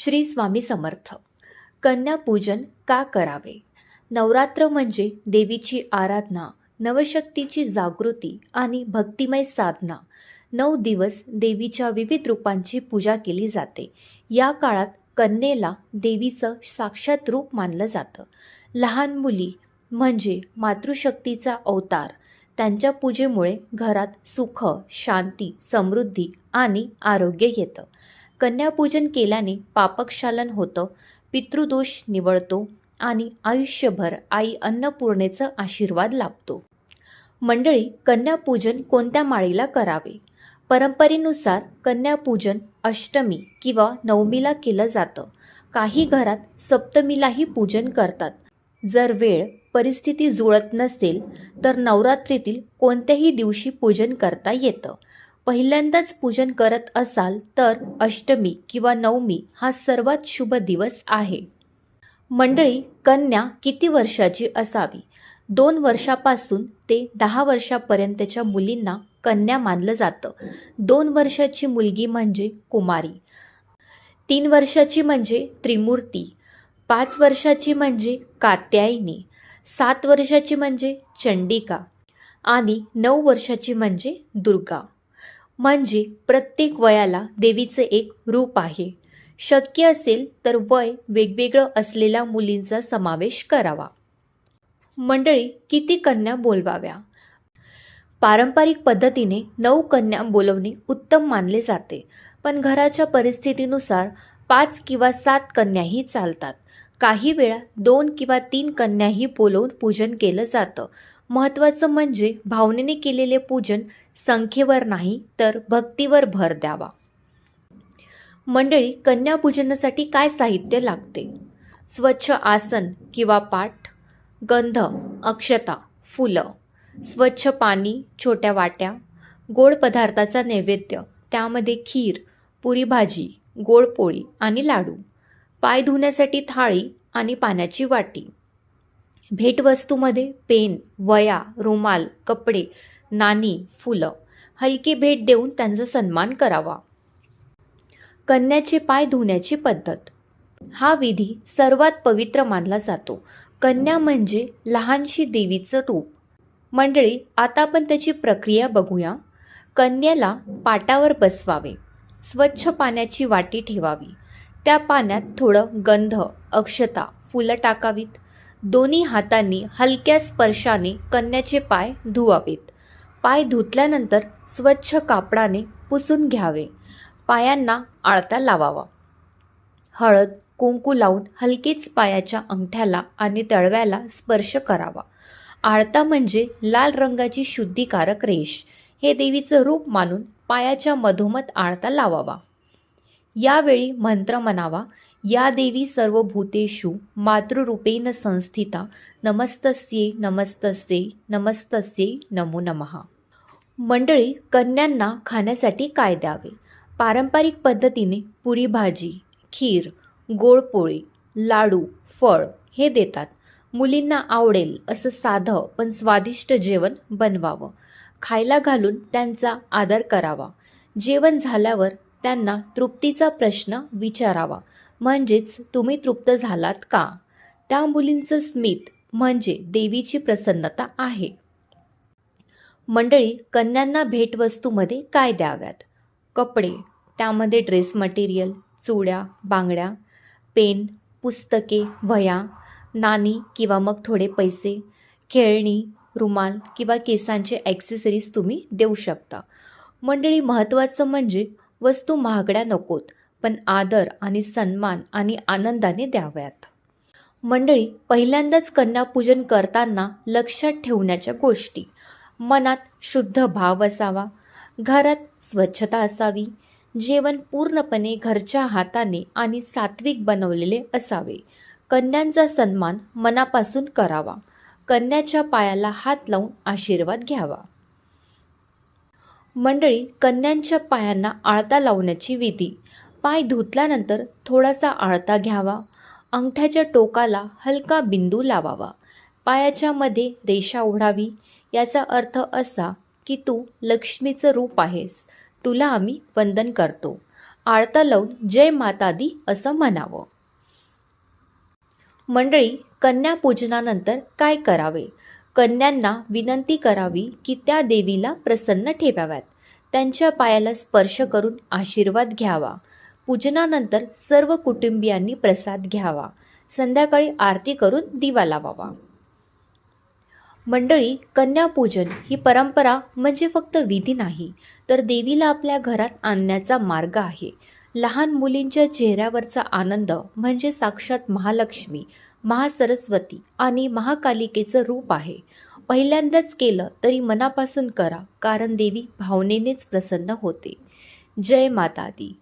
श्री स्वामी समर्थ. कन्यापूजन का करावे? नवरात्र म्हणजे देवीची आराधना नवशक्तीची जागृती आणि भक्तिमय साधना. नऊ दिवस देवीच्या विविध रूपांची पूजा केली जाते. या काळात कन्येला देवीचं साक्षात रूप मानलं जातं. लहान मुली म्हणजे मातृशक्तीचा अवतार. त्यांच्या पूजेमुळे घरात सुख शांती समृद्धी आणि आरोग्य येतं. कन्यापूजन केल्याने पापक्षालन होतं पितृदोष निवळतो आणि आयुष्यभर आई अन्नपूर्णेचं आशीर्वाद लाभतो. मंडळी कन्यापूजन कोणत्या माळीला करावे? परंपरेनुसार कन्यापूजन अष्टमी किंवा नवमीला केलं जातं. काही घरात सप्तमीलाही पूजन करतात. जर वेळ परिस्थिती जुळत नसेल तर नवरात्रीतील कोणत्याही दिवशी पूजन करता येतं. पहिल्यांदाच पूजन करत असाल तर अष्टमी किंवा नवमी हा सर्वात शुभ दिवस आहे. मंडळी कन्या किती वर्षाची असावी? दोन वर्षापासून ते दहा वर्षापर्यंतच्या मुलींना कन्या मानलं जातं. दोन वर्षाची मुलगी म्हणजे कुमारी. तीन वर्षाची म्हणजे त्रिमूर्ती. पाच वर्षाची म्हणजे कात्यायनी. सात वर्षाची म्हणजे चंडिका. आणि नऊ वर्षाची म्हणजे दुर्गा. म्हणजे प्रत्येक वयाला देवीचे एक रूप आहे. शक्य असेल तर वय वेगवेगळं असलेल्या मुलींचा समावेश करावा. मंडळी किती कन्या बोलवाव्या? पारंपरिक पद्धतीने नऊ कन्या बोलवणे उत्तम मानले जाते. पण घराच्या परिस्थितीनुसार पाच किंवा सात कन्याही चालतात. काही वेळा दोन किंवा तीन कन्याही बोलवून पूजन केलं जातं. महत्त्वाचं म्हणजे भावनेने केलेले पूजन संख्येवर नाही तर भक्तीवर भर द्यावा. मंडळी कन्यापूजनासाठी काय साहित्य लागते? स्वच्छ आसन किंवा पाठ गंध अक्षता फुलं स्वच्छ पाणी छोट्या वाट्या गोड पदार्थाचा नैवेद्य त्यामध्ये खीर पुरी भाजी गोड पोळी आणि लाडू. पाय धुण्यासाठी थाळी आणि पाण्याची वाटी. भेटवस्तूमध्ये पेन वया रुमाल कपडे नाणी फुलं. हलकी भेट देऊन त्यांचा सन्मान करावा. कन्याचे पाय धुण्याची पद्धत. हा विधी सर्वात पवित्र मानला जातो. कन्या म्हणजे लहानशी देवीचं रूप. मंडळी आता आपण त्याची प्रक्रिया बघूया. कन्याला पाटावर बसवावे. स्वच्छ पाण्याची वाटी ठेवावी. त्या पाण्यात थोडं गंध अक्षता फुलं टाकावीत. दोन्ही हातांनी हलक्या स्पर्शाने कन्याचे पाय धुवावेत. पाय धुतल्यानंतर स्वच्छ कापडाने पुसून घ्यावे. पायांना आळता लावावा. हळद कुंकू लावून हलकेच पायाच्या अंगठ्याला आणि तळव्याला स्पर्श करावा. आळता म्हणजे लाल रंगाची शुद्धिकारक रेष. हे देवीचं रूप मानून पायाच्या मधोमध आळता लावावा. यावेळी मंत्र म्हणावा या देवी सर्व भूतेषु मातृरूपेण संस्थिता नमस्तस्ये नमस्तस्ये नमस्तस्ये नमो नमः. मंडळी कन्यांना खाण्यासाठी काय द्यावे? पारंपरिक पद्धतीने पुरी भाजी खीर गोडपोळी लाडू फळ हे देतात. मुलींना आवडेल असं साधं पण स्वादिष्ट जेवण बनवावं. खायला घालून त्यांचा आदर करावा. जेवण झाल्यावर त्यांना तृप्तीचा प्रश्न विचारावा. म्हणजेच तुम्ही तृप्त झालात का? त्या मुलींचं स्मित म्हणजे देवीची प्रसन्नता आहे. मंडळी कन्यांना भेटवस्तूमध्ये काय द्याव्यात? कपडे त्यामध्ये ड्रेस मटेरियल चुड्या बांगड्या पेन पुस्तके वह्या नाणी किंवा मग थोडे पैसे खेळणी रुमाल किंवा केसांचे ॲक्सेसरीज तुम्ही देऊ शकता. मंडळी महत्त्वाचं म्हणजे वस्तू महागड्या नकोत पण आदर आणि सन्मान आणि आनंदाने द्याव्यात. मंडळी पहिल्यांदाच कन्यापूजन करताना लक्षात ठेवण्याच्या गोष्टी. मनात शुद्ध भाव असावा घरात स्वच्छता असावी जेवण पूर्णपणे घरच्या हाताने आणि सात्विक बनवलेले असावे. कन्यांचा सन्मान मनापासून करावा. कन्याच्या पायाला हात लावून आशीर्वाद घ्यावा. मंडळी कन्यांच्या पायांना आळता लावण्याची विधी. पाय धुतल्यानंतर थोडासा आळता घ्यावा. अंगठ्याच्या टोकाला हलका बिंदू लावावा. पायाच्या मध्ये रेषा ओढावी. याचा अर्थ असा की तू लक्ष्मीचं रूप आहेस. तुला आम्ही वंदन करतो. आळता लावून जय माता दी असं म्हणावं. मंडळी कन्या पूजनानंतर काय करावे? कन्यांना विनंती करावी की त्या देवीला प्रसन्न ठेवाव्यात. त्यांच्या पायाला स्पर्श करून आशीर्वाद घ्यावा. पूजनानंतर सर्व कुटुंबियांनी प्रसाद घ्यावा. संध्याकाळी आरती करून दिवा लावावा. मंडळी कन्यापूजन ही परंपरा म्हणजे फक्त विधी नाही तर देवीला आपल्या घरात आणण्याचा मार्ग आहे. लहान मुलींच्या चेहऱ्यावरचा आनंद म्हणजे साक्षात महालक्ष्मी महासरस्वती आणि महाकालिकेचं रूप आहे. पहिल्यांदाच केलं तरी मनापासून करा कारण देवी भावनेनेच प्रसन्न होते. जय माता दी.